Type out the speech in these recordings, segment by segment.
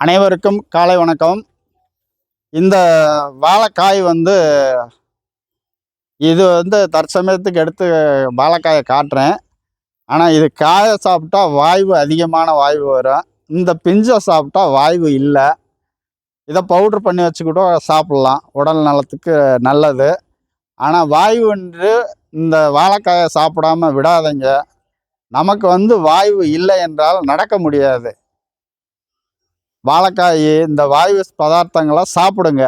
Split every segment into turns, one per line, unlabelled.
அனைவருக்கும் காலை வணக்கம். இந்த வாழைக்காய் வந்து இது வந்து தற்சமயத்துக்கு எடுத்து வாழைக்காயை காட்டுறேன். ஆனால் இது காயை சாப்பிட்டா வாய்வு அதிகமான வாய்வு வரும். இந்த பிஞ்சை சாப்பிட்டா வாய்வு இல்லை. இதை பவுட்ரு பண்ணி வச்சு கூட சாப்பிட்லாம். உடல் நலத்துக்கு நல்லது. ஆனால் வாய்வுன்று இந்த வாழைக்காயை சாப்பிடாம விடாதீங்க. நமக்கு வந்து வாய்வு இல்லை என்றால் நடக்க முடியாது. வாழைக்காய் இந்த வாயு பதார்த்தங்களை சாப்பிடுங்க.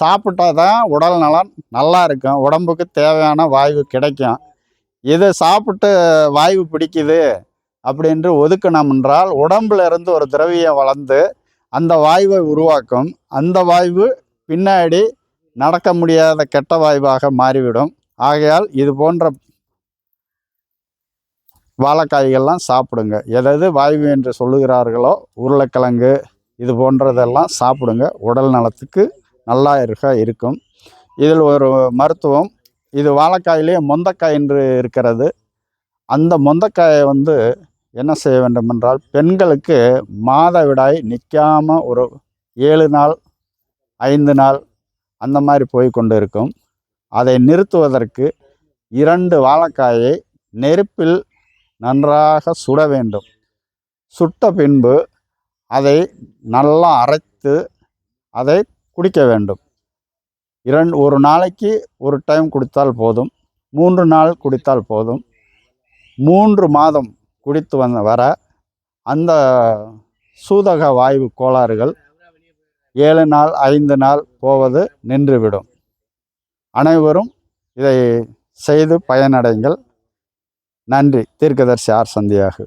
சாப்பிட்டா தான் உடல் நலம் நல்லா இருக்கும். உடம்புக்கு தேவையான வாயு கிடைக்கும். இது சாப்பிட்டு வாயு பிடிக்குது அப்படின்று ஒதுக்கணும் என்றால் உடம்புல இருந்து ஒரு திரவியம் வளர்ந்து அந்த வாயுவை உருவாக்கும். அந்த வாயு பின்னாடி நடக்க முடியாத கெட்ட வாயுவாக மாறிவிடும். ஆகையால் இது போன்ற வாழைக்காய்கள்லாம் சாப்பிடுங்க. எதாவது வாய்வு என்று சொல்லுகிறார்களோ உருளைக்கிழங்கு இது போன்றதெல்லாம் சாப்பிடுங்க. உடல் நலத்துக்கு நல்லா இருக்க இருக்கும். இதில் ஒரு மருத்துவம் இது வாழைக்காயிலே மொந்தக்காய் என்று இருக்கிறது. அந்த மொந்தக்காயை வந்து என்ன செய்ய வேண்டும் என்றால் பெண்களுக்கு மாதவிடாய் நிற்காம ஒரு ஏழு நாள் ஐந்து நாள் அந்த மாதிரி போய் கொண்டு இருக்கும். அதை நிறுத்துவதற்கு இரண்டு வாழைக்காயை நெருப்பில் நன்றாக சுட வேண்டும். சுட்ட பின்பு அதை நல்லா அரைத்து அதை குடிக்க வேண்டும். இரண்டு ஒரு நாளைக்கு ஒரு டைம் குடித்தால் போதும். மூன்று நாள் குடித்தால் போதும். மூன்று மாதம் குடித்து வந்த வர அந்த சூதக வாயு கோளாறுகள் ஏழு நாள் ஐந்து நாள் போவது நின்றுவிடும். அனைவரும் இதை செய்து பயனடைங்கள். நன்றி. தீர்க்கதர்சி ஆர் சந்தியாகு.